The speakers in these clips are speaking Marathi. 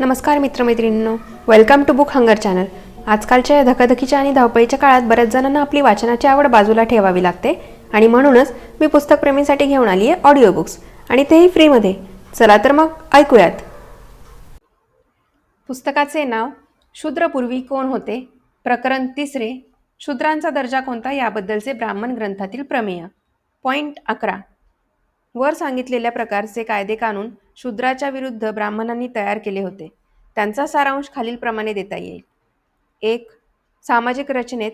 नमस्कार मित्रमैत्रिणींनो. Welcome to book hunger channel आजकालच्या या धकाधकीच्या आणि धावपळीच्या काळात बऱ्याच जणांना आपली वाचनाची आवड बाजूला ठेवावी लागते आणि म्हणूनच मी पुस्तकप्रेमींसाठी घेऊन आली आहे ऑडिओ बुक्स आणि तेही फ्रीमध्ये. चला तर मग ऐकूयात. पुस्तकाचे नाव शूद्रपूर्वी कोण होते? प्रकरण तिसरे शूद्रांचा दर्जा कोणता? याबद्दलचे ब्राह्मण ग्रंथातील प्रमेय. पॉईंट अकरा. वर सांगितलेल्या प्रकारचे कायदे कानून शूद्राच्या विरुद्ध ब्राह्मणांनी तयार केले होते. त्यांचा सारांश खालीलप्रमाणे देता येईल. एक सामाजिक रचनेत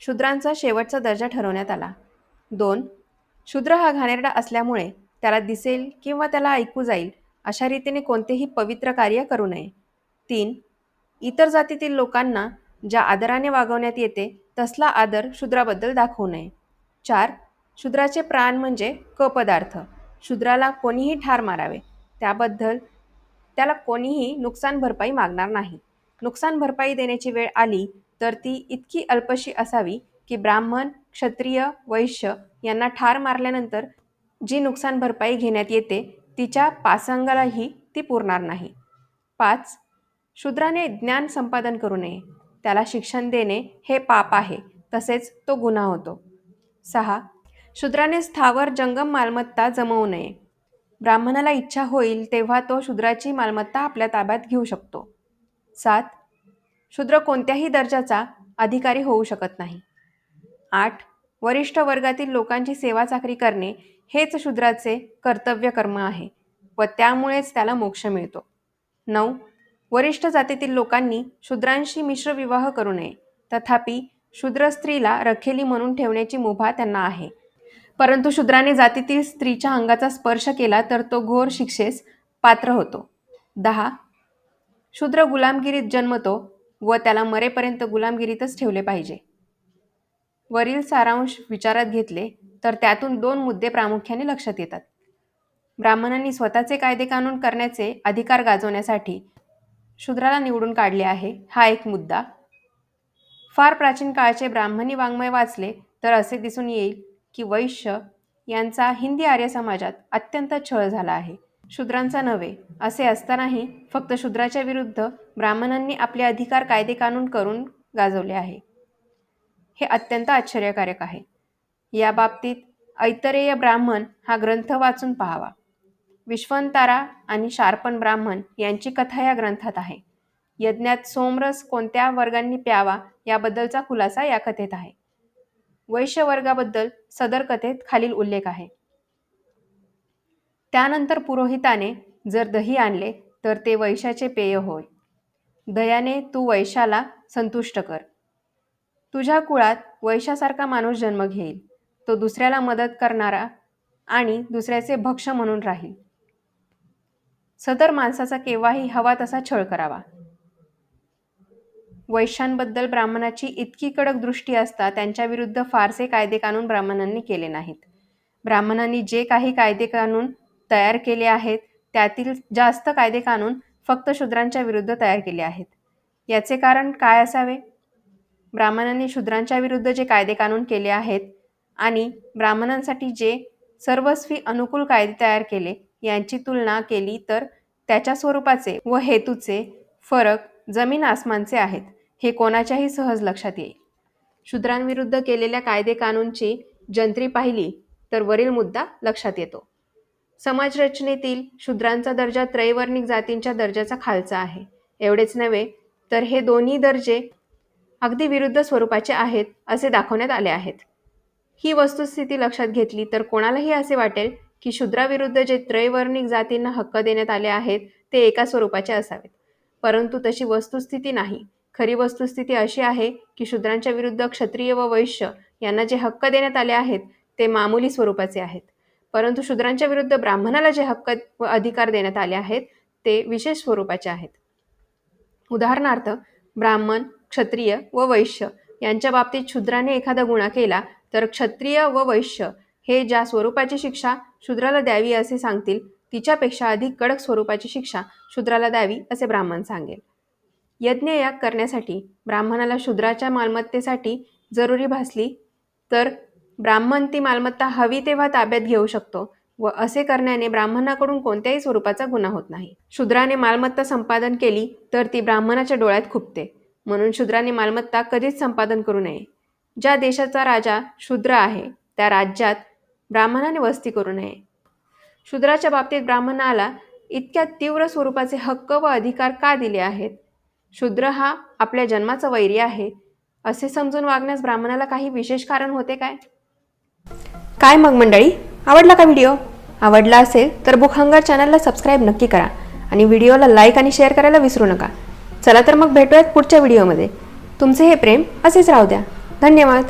शूद्रांचा शेवटचा दर्जा ठरवण्यात आला. दोन शूद्र हा घाणेरडा असल्यामुळे त्याला दिसेल किंवा त्याला ऐकू जाईल अशा रीतीने कोणतेही पवित्र कार्य करू नये. तीन इतर जातीतील लोकांना ज्या आदराने वागवण्यात येते तसला आदर शूद्राबद्दल दाखवू नये. चार शूद्राचे प्राण म्हणजे क पदार्थ शूद्राला कोणीही ठार मारावे. त्याबद्दल त्याला कोणीही नुकसान भरपाई मागणार नाही. नुकसान भरपाई देण्याची वेळ आली तर ती इतकी अल्पशी असावी की ब्राह्मण क्षत्रिय वैश्य यांना ठार मारल्यानंतर जी नुकसान भरपाई घेण्यात येते तिच्या पासांगालाही ती पुरणार नाही. पाच शूद्राने ज्ञान संपादन करू नये. त्याला शिक्षण देणे हे पाप आहे तसेच तो गुन्हा होतो. सहा शूद्राने स्थावर जंगम मालमत्ता जमवू नये. ब्राह्मणाला इच्छा होईल तेव्हा तो शूद्राची मालमत्ता आपल्या ताब्यात घेऊ शकतो. सात शूद्र कोणत्याही दर्जाचा अधिकारी होऊ शकत नाही. आठ वरिष्ठ वर्गातील लोकांची सेवा चाकरी करणे हेच शूद्राचे कर्तव्य कर्म आहे व त्यामुळेच त्याला मोक्ष मिळतो. नऊ वरिष्ठ जातीतील लोकांनी शूद्रांशी मिश्र विवाह करू नये. तथापि शूद्र स्त्रीला रखेली म्हणून ठेवण्याची मुभा त्यांना आहे. परंतु शूद्राने जातीतील स्त्रीच्या अंगाचा स्पर्श केला तर तो घोर शिक्षेस पात्र होतो. दहा. शूद्र गुलामगिरीत जन्मतो व त्याला मरेपर्यंत गुलामगिरीतच ठेवले पाहिजे. वरील सारांश विचारात घेतले तर त्यातून दोन मुद्दे प्रामुख्याने लक्षात येतात. ब्राह्मणांनी स्वतःचे कायदे कानून करण्याचे अधिकार गाजवण्यासाठी शूद्राला निवडून काढले आहे हा एक मुद्दा. फार प्राचीन काळचे ब्राह्मणी वाङ्मय वाचले तर असे दिसून येईल की वैश्य यांचा हिंदी आर्य समाजात अत्यंत छळ झाला आहे. शूद्रांचा नव्हे असे असतानाही फक्त शूद्राच्या विरुद्ध ब्राह्मणांनी आपले अधिकार कायदे कानून करून गाजवले आहे. हे अत्यंत आश्चर्यकारक आहे. या बाबतीत ऐतरेय ब्राह्मण हा ग्रंथ वाचून पाहावा. विश्वंतारा आणि शार्पण ब्राह्मण यांची कथा या ग्रंथात आहे. यज्ञात सोमरस कोणत्या वर्गांनी प्यावा याबद्दलचा खुलासा या कथेत आहे. वैश्य वर्गाबद्दल सदर कथेत खालील उल्लेख आहे. त्यानंतर पुरोहिताने जर दही आणले तर ते वैशाचे पेय होय. दयाने तू वैशाला संतुष्ट कर. तुझ्या कुळात वैशासारखा माणूस जन्म घेईल. तो दुसऱ्याला मदत करणारा आणि दुसऱ्याचे भक्ष म्हणून राहील. सदर माणसाचा केव्हाही हवा तसा छळ करावा. वैश्यांबद्दल ब्राह्मणाची इतकी कडक दृष्टी असता त्यांच्याविरुद्ध फारसे कायदे कानून ब्राह्मणांनी केले नाहीत. ब्राह्मणांनी जे काही कायदे कानून तयार केले आहेत त्यातील जास्त कायदे कानून फक्त शूद्रांच्या विरुद्ध तयार केले आहेत. याचे कारण काय असावे? ब्राह्मणांनी शूद्रांच्या विरुद्ध जे कायदे कानून केले आहेत आणि ब्राह्मणांसाठी जे सर्वस्वी अनुकूल कायदे तयार केले यांची तुलना केली तर त्याच्या स्वरूपाचे व हेतूचे फरक जमीन आसमानचे आहेत. हे कोणाच्याही सहज लक्षात येईल. शूद्रांविरुद्ध केलेल्या कायदे कानूनची जंत्री पाहिली तर वरील मुद्दा लक्षात येतो. समाजरचनेतील शूद्रांचा दर्जा त्रैवर्णिक जातींच्या दर्जाचा खालचा आहे. एवढेच नव्हे तर हे दोन्ही दर्जे अगदी विरुद्ध स्वरूपाचे आहेत असे दाखवण्यात आले आहेत. ही वस्तुस्थिती लक्षात घेतली तर कोणालाही असे वाटेल की शूद्राविरुद्ध जे त्रैवर्णिक जातींना हक्क देण्यात आले आहेत ते एका स्वरूपाचे असावेत. परंतु तशी वस्तुस्थिती नाही. खरी वस्तुस्थिती अशी आहे की शूद्रांच्या विरुद्ध क्षत्रिय व वैश्य यांना जे हक्क देण्यात आले आहेत ते मामूली स्वरूपाचे आहेत. परंतु शूद्रांच्या विरुद्ध ब्राह्मणाला जे हक्क व अधिकार देण्यात आले आहेत ते विशेष स्वरूपाचे आहेत. उदाहरणार्थ ब्राह्मण क्षत्रिय व वैश्य यांच्या बाबतीत शूद्राने एखादा गुन्हा केला तर क्षत्रिय व वैश्य हे ज्या स्वरूपाची शिक्षा शूद्राला द्यावी असे सांगतील तिच्यापेक्षा अधिक कडक स्वरूपाची शिक्षा शूद्राला द्यावी असे ब्राह्मण सांगेल. यज्ञयाग करण्यासाठी ब्राह्मणाला शूद्राच्या मालमत्तेसाठी जरुरी भासली तर ब्राह्मण ती मालमत्ता हवी तेव्हा ताब्यात घेऊ शकतो व असे करण्याने ब्राह्मणाकडून कोणत्याही स्वरूपाचा गुन्हा होत नाही. शूद्राने मालमत्ता संपादन केली तर ती ब्राह्मणाच्या डोळ्यात खुपते. म्हणून शूद्राने मालमत्ता कधीच संपादन करू नये. ज्या देशाचा राजा शूद्र आहे त्या राज्यात ब्राह्मणाने वस्ती करू नये. शूद्राच्या बाबतीत ब्राह्मणाला इतक्या तीव्र स्वरूपाचे हक्क व अधिकार का दिले आहेत? शूद्र हा आपल्या जन्माचा वैरी आहे असे समजून वागण्यास ब्राह्मणाला काही विशेष कारण होते काय? काय मग मंडळी? आवडला का व्हिडिओ? आवडला असेल तर बुक हंगर चॅनलला सबस्क्राईब नक्की करा आणि व्हिडिओला लाईक आणि शेअर करायला विसरू नका. चला तर मग भेटूयात पुढच्या व्हिडिओमध्ये. तुमचे हे प्रेम असेच राहू द्या. धन्यवाद.